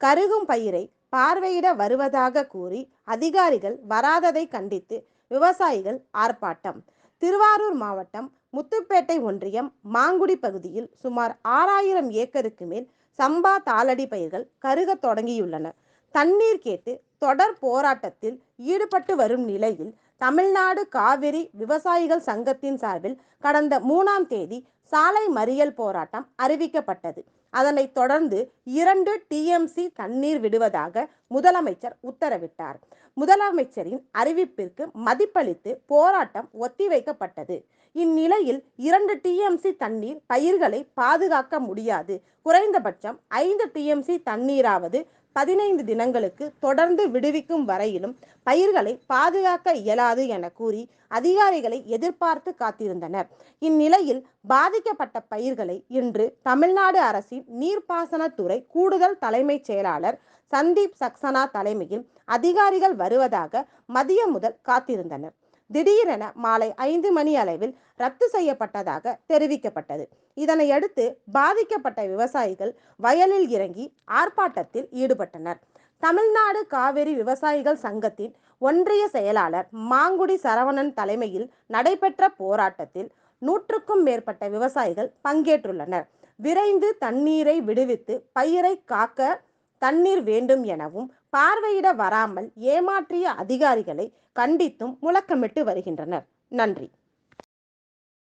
கருகும் பயிரை பார்வையிட வருவதாக கூறி அதிகாரிகள் வராததை கண்டித்து விவசாயிகள் ஆர்ப்பாட்டம். திருவாரூர் மாவட்டம் முத்துப்பேட்டை ஒன்றியம் மாங்குடி பகுதியில் சுமார் ஆறாயிரம் ஏக்கருக்கு மேல் சம்பா தாளடி பயிர்கள் கருகத் தொடங்கியுள்ளன. தண்ணீர் கேட்டு தொடர் போராட்டத்தில் ஈடுபட்டு வரும் நிலையில் தமிழ்நாடு காவிரி விவசாயிகள் சங்கத்தின் சார்பில் கடந்த மூணாம் தேதி சாலை மறியல் போராட்டம் அறிவிக்கப்பட்டது. அதனைத் தொடர்ந்து இரண்டு டிஎம்சி தண்ணீர் விடுவதாக முதலமைச்சர் உத்தரவிட்டார். முதலமைச்சரின் அறிவிப்பிற்கு மதிப்பளித்து போராட்டம் ஒத்திவைக்கப்பட்டது. இந்நிலையில் இரண்டு டிஎம்சி தண்ணீர் பயிர்களை பாதுகாக்க முடியாது. குறைந்தபட்சம் ஐந்து டிஎம்சி தண்ணீராவது பதினைந்து தினங்களுக்கு தொடர்ந்து விடுவிக்கும் வரையிலும் பயிர்களை பாதுகாக்க இயலாது என கூறி அதிகாரிகளை எதிர்பார்த்து காத்திருந்தனர். இந்நிலையில் பாதிக்கப்பட்ட பயிர்களை இன்று தமிழ்நாடு அரசின் நீர்ப்பாசனத்துறை கூடுதல் தலைமைச் செயலாளர் சந்தீப் சக்சனா தலைமையில் அதிகாரிகள் வருவதாக மதியம் முதல் காத்திருந்தனர். திடீரென மாலை ஐந்து மணி அளவில் ரத்து செய்யப்பட்டதாக தெரிவிக்கப்பட்டது. இதனையடுத்து பாதிக்கப்பட்ட விவசாயிகள் வயலில் இறங்கி ஆர்ப்பாட்டத்தில் ஈடுபட்டனர். தமிழ்நாடு காவிரி விவசாயிகள் சங்கத்தின் ஒன்றிய செயலாளர் மாங்குடி சரவணன் தலைமையில் நடைபெற்ற போராட்டத்தில் நூற்றுக்கும் மேற்பட்ட விவசாயிகள் பங்கேற்றுள்ளனர். விரைந்து தண்ணீரை விடுவித்து பயிரை காக்க தண்ணீர் வேண்டும் எனவும் பார்வையிட வராமல் ஏமாற்றிய அதிகாரிகளை கண்டித்தும் முழக்கமிட்டு வருகின்றனர். நன்றி.